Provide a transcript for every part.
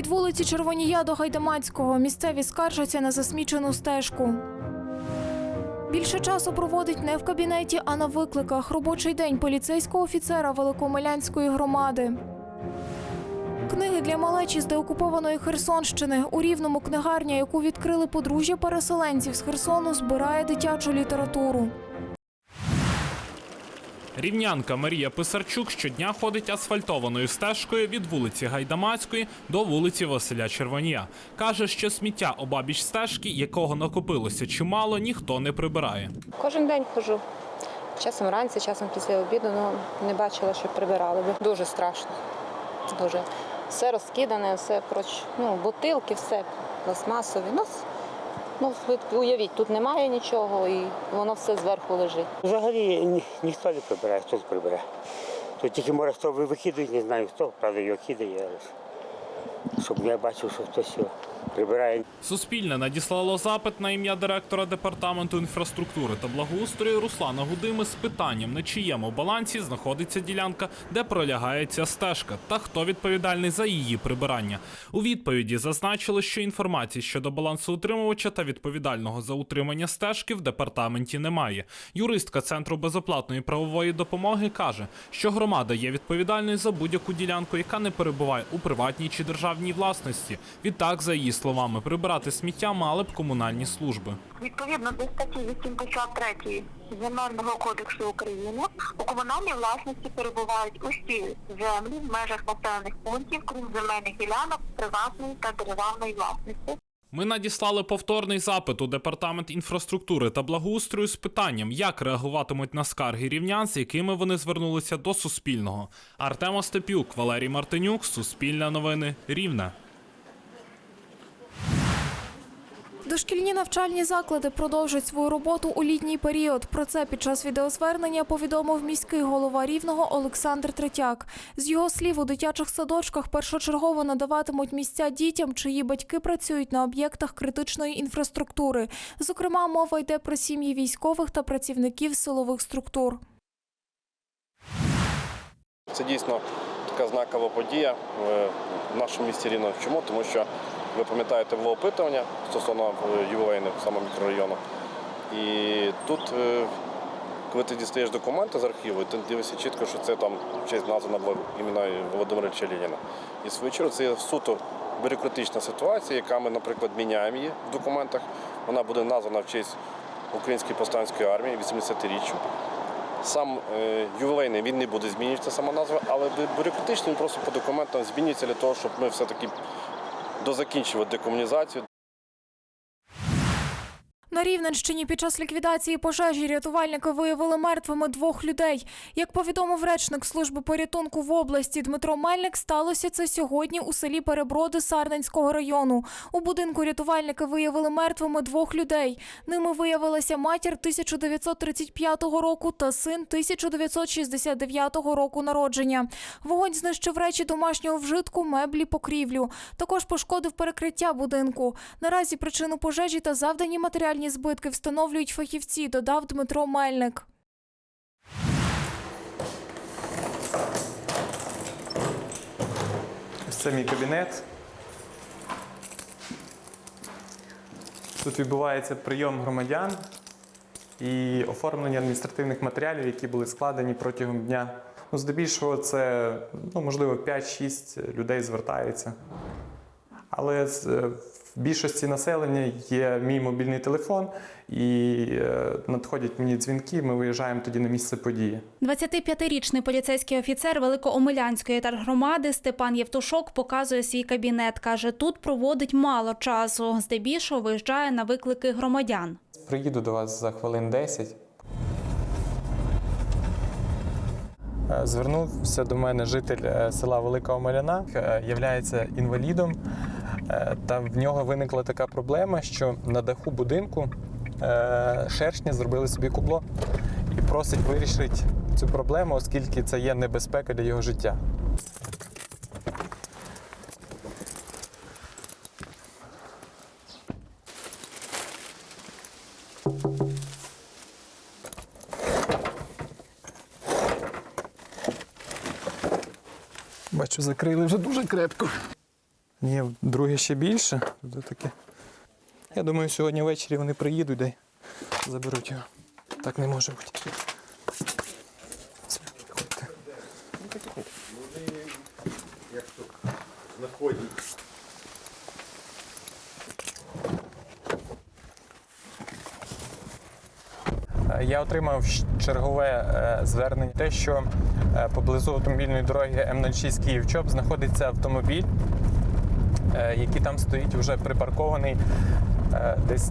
Від вулиці Червонія до Гайдамацького місцеві скаржаться на засмічену стежку. Більше часу проводить не в кабінеті, а на викликах. Робочий день поліцейського офіцера Великомилянської громади. Книги для малечі з деокупованої Херсонщини. У рівному книгарня, яку відкрили подружжя переселенців з Херсону, збирає дитячу літературу. Рівнянка Марія Писарчук щодня ходить асфальтованою стежкою від вулиці Гайдамацької до вулиці Василя Червонія. Каже, що сміття обабіч стежки, якого накопилося чимало, ніхто не прибирає. Кожен день ходжу. Часом вранці, часом після обіду, ну не бачила, що прибирали би. Дуже страшно. Дуже. Все розкидане, все проч, ну, бутилки, все пластмасові. Ну, ну, ви уявіть, тут немає нічого і воно все зверху лежить. Взагалі ні, ніхто не прибирає, хто прибирає. Тут тільки може хто ви- викидують, не знаю хто, правда його кидає, але щоб я бачив, що хтось його прибирає. Суспільне надіслало запит на ім'я директора департаменту інфраструктури та благоустрою Руслана Гудими з питанням, на чиєму балансі знаходиться ділянка, де пролягає ця стежка, та хто відповідальний за її прибирання. У відповіді зазначили, що інформації щодо балансу утримувача та відповідального за утримання стежки в департаменті немає. Юристка центру безоплатної правової допомоги каже, що громада є відповідальною за будь-яку ділянку, яка не перебуває у приватній чи державній власності. Відтак, за її словами, прибирати сміття мали б комунальні служби. Відповідно до статті 83 Земельного кодексу України у комунальній власності перебувають усі землі в межах населених пунктів, крім земельних ділянок приватної та державної власності. Ми надіслали повторний запит у департамент інфраструктури та благоустрою з питанням, як реагуватимуть на скарги рівнян, з якими вони звернулися до Суспільного. Артем Остапюк, Валерій Мартинюк, Суспільне новини, Рівне. Дошкільні навчальні заклади продовжать свою роботу у літній період. Про це під час відеозвернення повідомив міський голова Рівного Олександр Третяк. З його слів, у дитячих садочках першочергово надаватимуть місця дітям, чиї батьки працюють на об'єктах критичної інфраструктури. Зокрема, мова йде про сім'ї військових та працівників силових структур. Це дійсно така знакова подія в нашому місті Рівно. Чому? Тому що ви пам'ятаєте було опитування стосовно е, ювілейних саме мікрорайону. І тут, е, коли ти дістаєш документи з архіву, ти дивишся чітко, що це там в честь названа була імена Володимира Ілліча Леніна. І свою чергу це є суто бюрократична ситуація, яка ми, наприклад, міняємо її в документах. Вона буде названа в честь Української повстанської армії 80-річчю. Сам е, ювілейний він не буде змінюватися сама назва, але бю- бюрократично він просто по документам змінюється для того, щоб ми все-таки дозакінчили декомунізацію. На Рівненщині під час ліквідації пожежі рятувальники виявили мертвими двох людей. Як повідомив речник служби порятунку в області Дмитро Мельник, сталося це сьогодні у селі Переброди Сарненського району. У будинку рятувальники виявили мертвими двох людей. Ними виявилася матір 1935 року та син 1969 року народження. Вогонь знищив речі домашнього вжитку, меблі, покрівлю. Також пошкодив перекриття будинку. Наразі причину пожежі та завдані матеріальні збитки встановлюють фахівці, додав Дмитро Мельник. Ось це мій кабінет. Тут відбувається прийом громадян і оформлення адміністративних матеріалів, які були складені протягом дня. Ну, здебільшого, це ну, можливо 5-6 людей звертаються. Але е, в більшості населення є мій мобільний телефон, і е, надходять мені дзвінки. Ми виїжджаємо тоді на місце події. 25-річний поліцейський офіцер Великоомелянської тергромади Степан Євтушок показує свій кабінет. Каже, тут проводить мало часу. Здебільшого виїжджає на виклики громадян. Приїду до вас за хвилин 10. Е, Звернувся до мене житель е, села Велика Омеляна, являється інвалідом, е, та в нього виникла така проблема, що на даху будинку е, шершні зробили собі кубло і просить вирішити цю проблему, оскільки це є небезпека для його життя. Бачу, закрили вже дуже крепко. Ні, друге ще більше. Тут таке. Я думаю, сьогодні ввечері вони приїдуть де заберуть його. Так не може бути. Все, приходьте. Е, Я отримав чергове е, звернення, те, що е, поблизу автомобільної дороги М06 Київ-Чоп знаходиться автомобіль, е, який там стоїть вже припаркований е, десь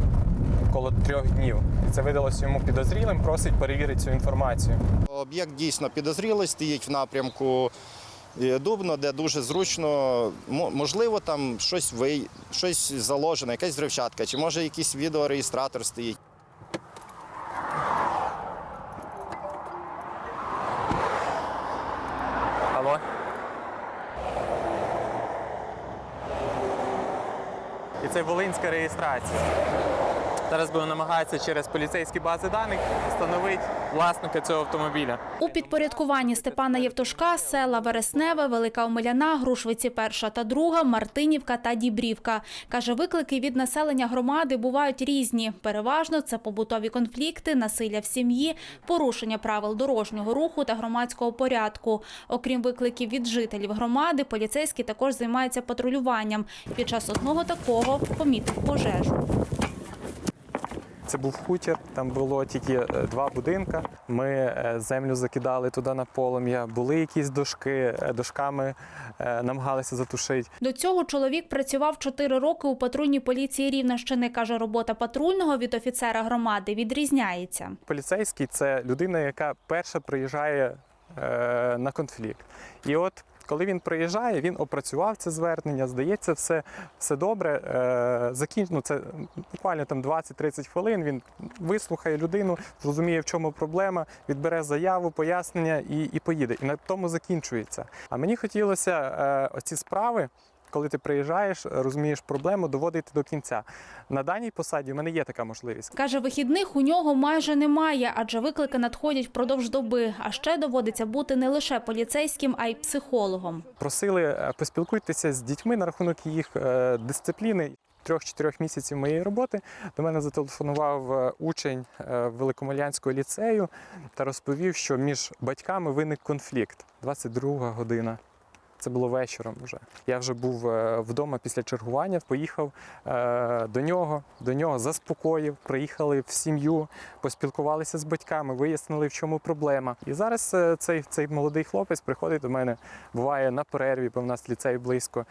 коло трьох днів. І це видалося йому підозрілим, просить перевірити цю інформацію. Об'єкт дійсно підозрілий, стоїть в напрямку е, Дубно, де дуже зручно, можливо, там щось ви, щось заложено, якась взривчатка, чи може якийсь відеореєстратор стоїть. І це волинська реєстрація. Зараз будемо намагатися через поліцейські бази даних встановити власника цього автомобіля. У підпорядкуванні Степана Євтушка села Вересневе, Велика Омеляна, Грушвиці перша та друга, Мартинівка та Дібрівка. Каже, виклики від населення громади бувають різні. Переважно це побутові конфлікти, насилля в сім'ї, порушення правил дорожнього руху та громадського порядку. Окрім викликів від жителів громади, поліцейські також займаються патрулюванням. Під час одного такого помітив пожежу. Це був хутір, там було тільки е, два будинка. Ми е, землю закидали туди на полум'я. Були якісь дошки, е, дошками намагалися затушити. До цього чоловік працював 4 роки у патрульній поліції Рівненщини. Каже, робота патрульного від офіцера громади відрізняється. Поліцейський це людина, яка перша приїжджає на конфлікт. І от коли він приїжджає, він опрацював це звернення, здається, все, все добре. Е, закін... ну, це буквально там 20-30 хвилин. Він вислухає людину, зрозуміє, в чому проблема, відбере заяву, пояснення і, і поїде. І на тому закінчується. А мені хотілося е, оці справи. Коли ти приїжджаєш, розумієш проблему, доводити до кінця. На даній посаді в мене є така можливість. Каже, вихідних у нього майже немає, адже виклики надходять впродовж доби. А ще доводиться бути не лише поліцейським, а й психологом. Просили е, поспілкуйтеся з дітьми на рахунок їх е, дисципліни. Трьох-чотирьох місяців моєї роботи до мене зателефонував е, учень е, Великомолянського ліцею та розповів, що між батьками виник конфлікт. 22 година. Це було вечором вже. Я вже був е, вдома після чергування, поїхав е, до нього, до нього заспокоїв, приїхали в сім'ю, поспілкувалися з батьками, вияснили, в чому проблема. І зараз е, цей, цей молодий хлопець приходить до мене, буває на перерві, бо в нас ліцей близько.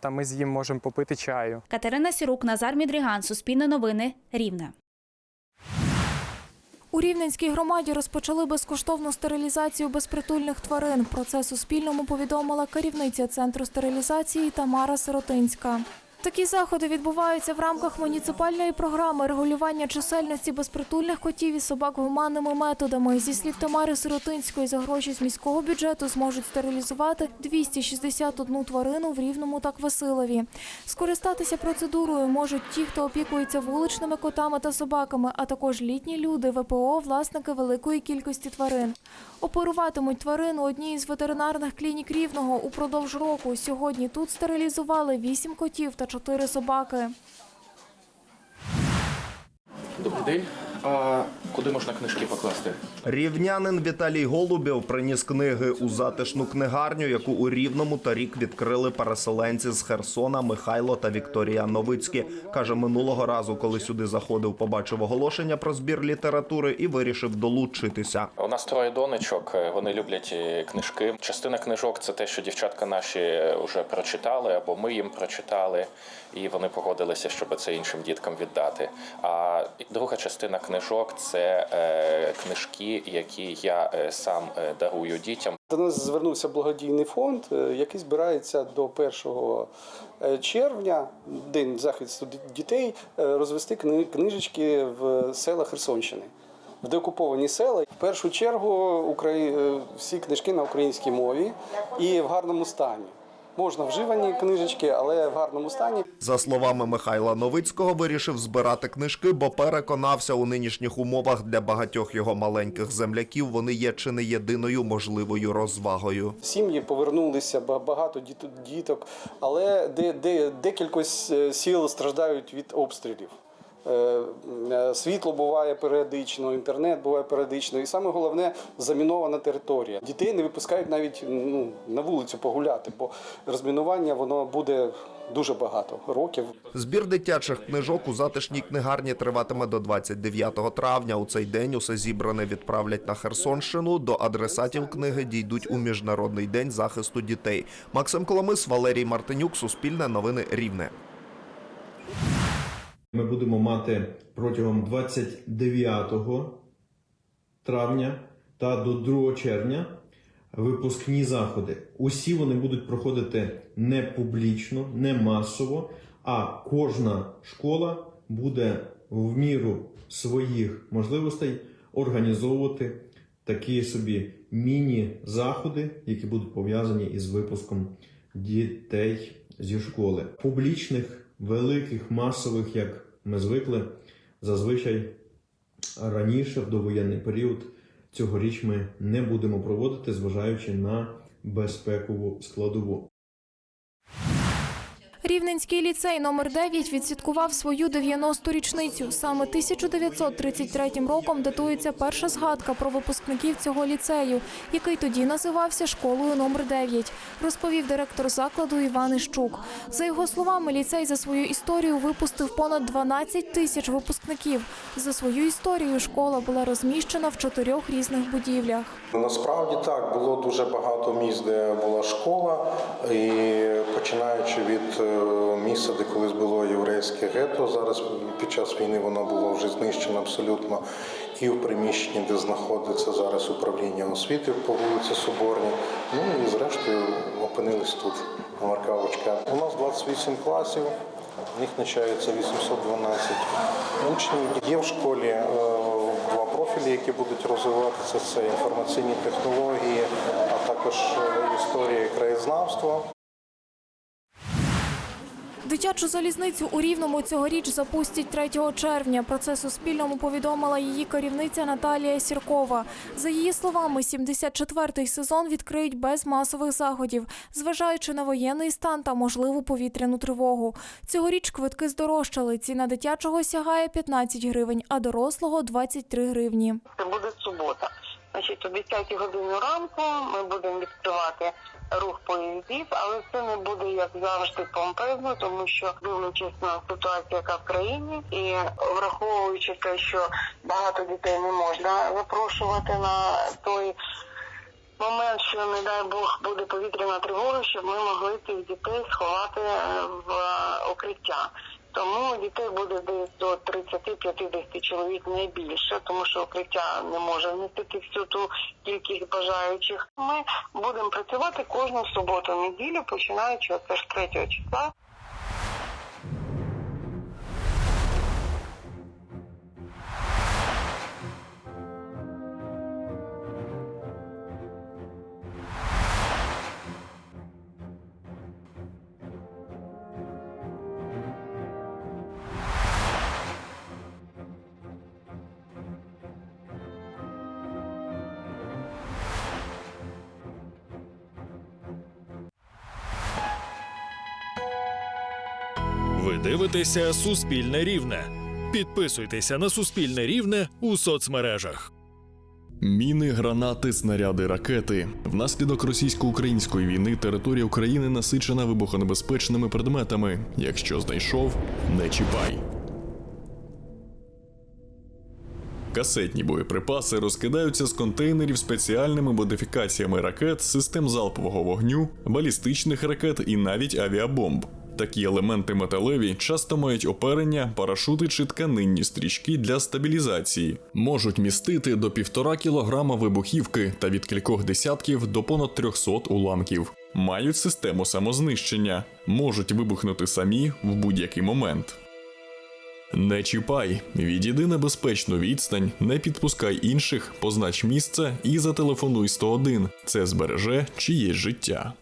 Там ми з ним можемо попити чаю. Катерина Сірук, Назар Мідріган, Суспільне новини, Рівне. У Рівненській громаді розпочали безкоштовну стерилізацію безпритульних тварин. Про це Суспільному повідомила керівниця центру стерилізації Тамара Сиротинська. Такі заходи відбуваються в рамках муніципальної програми регулювання чисельності безпритульних котів і собак гуманними методами. Зі слів Тамари Сиротинської, за гроші з міського бюджету зможуть стерилізувати 261 тварину в Рівному та Квасилові. Скористатися процедурою можуть ті, хто опікується вуличними котами та собаками, а також літні люди, ВПО, власники великої кількості тварин. Оперуватимуть тварину одній із ветеринарних клінік Рівного упродовж року. Сьогодні тут стерилізували 8 котів та 4 собаки. Добрий день. А куди можна книжки покласти? Рівнянин Віталій Голубєв приніс книги у затишну книгарню, яку у Рівному торік відкрили переселенці з Херсона Михайло та Вікторія Новицькі. Каже, минулого разу, коли сюди заходив, побачив оголошення про збір літератури і вирішив долучитися. У нас троє донечок. е, Вони люблять е, книжки. Частина книжок це те, що дівчатка наші вже прочитали, або ми їм прочитали, і вони погодилися, щоб це іншим діткам віддати. А друга частина книжок це е, книжки, які я е, сам е, дарую дітям. До нас звернувся благодійний фонд, який збирається до 1 червня, день захисту дітей, розвести кни- книжечки в села Херсонщини. В деокуповані села. В першу чергу всі книжки на українській мові і в гарному стані. Можна вживані книжечки, але в гарному стані. За словами Михайла Новицького, вирішив збирати книжки, бо переконався у нинішніх умовах для багатьох його маленьких земляків вони є чи не єдиною можливою розвагою. Сім'ї повернулися, ба- багато діт- діток, але де, де, декількось сіл страждають від обстрілів. Е, е, Світло буває періодично, інтернет буває періодично, і саме головне замінована територія. Дітей не випускають навіть ну, на вулицю погуляти, бо розмінування воно буде дуже багато років. Збір дитячих книжок у затишній книгарні триватиме до 29 травня. У цей день усе зібране відправлять на Херсонщину. До адресатів книги дійдуть у міжнародний день захисту дітей. Максим Коломис, Валерій Мартинюк, Суспільне новини Рівне. Ми будемо мати протягом 29 травня та до 2 червня випускні заходи. Усі вони будуть проходити не публічно, не масово, а кожна школа буде в міру своїх можливостей організовувати такі собі міні-заходи, які будуть пов'язані із випуском дітей зі школи. Публічних, великих, масових, як ми звикли, зазвичай раніше, в довоєнний період, цьогоріч ми не будемо проводити, зважаючи на безпекову складову. Рівненський ліцей номер 9 відсвяткував свою 90-ту річницю. Саме 1933 роком датується перша згадка про випускників цього ліцею, який тоді називався школою номер 9, розповів директор закладу Іван Іщук. За його словами, ліцей за свою історію випустив понад 12 тисяч випускників. За свою історію школа була розміщена в чотирьох різних будівлях. Насправді так було дуже багато місць, де була школа, і починаючи від е, місця, де колись було єврейське гетто, зараз під час війни воно було вже знищено абсолютно, і в приміщенні, де знаходиться зараз управління освіти по вулиці Соборній. Ну і зрештою опинились тут. на Маркавочка. У нас 28 класів. В них навчається 812 учнів. Є в школі е, два профілі, які будуть розвиватися. Це інформаційні технології, а також е, історія і краєзнавство. Дитячу залізницю у Рівному цьогоріч запустять 3 червня. Про це Суспільному повідомила її керівниця Наталія Сіркова. За її словами, 74-й сезон відкриють без масових заходів, зважаючи на воєнний стан та можливу повітряну тривогу. Цьогоріч квитки здорожчали. Ціна дитячого сягає 15 гривень, а дорослого 23 гривні. Це буде субота. Значить, о 10 годині ранку ми будемо відкривати рух поїздів, але це не буде як завжди помпезно, тому що дивлячись на ситуацію, яка в країні, і враховуючи те, що багато дітей не можна запрошувати на той момент, що не дай Бог буде повітряна тривога, щоб ми могли цих дітей сховати е, в е, укриття. Тому дітей буде десь до 30-50 чоловік найбільше, тому що укриття не може вмістити всю ту кількість бажаючих. Ми будемо працювати кожну суботу, неділю, починаючи це ж 3 числа. Ви дивитеся Суспільне Рівне. Підписуйтеся на Суспільне Рівне у соцмережах. Міни, гранати, снаряди, ракети. Внаслідок російсько-української війни територія України насичена вибухонебезпечними предметами. Якщо знайшов, не чіпай. Касетні боєприпаси розкидаються з контейнерів спеціальними модифікаціями ракет, систем залпового вогню, балістичних ракет і навіть авіабомб. Такі елементи металеві часто мають оперення, парашути чи тканинні стрічки для стабілізації, можуть містити до півтора кілограма вибухівки та від кількох десятків до понад 300 уламків. Мають систему самознищення, можуть вибухнути самі в будь-який момент. Не чіпай, відійди на безпечну відстань, не підпускай інших, познач місце і зателефонуй 101. Це збереже чиєсь життя.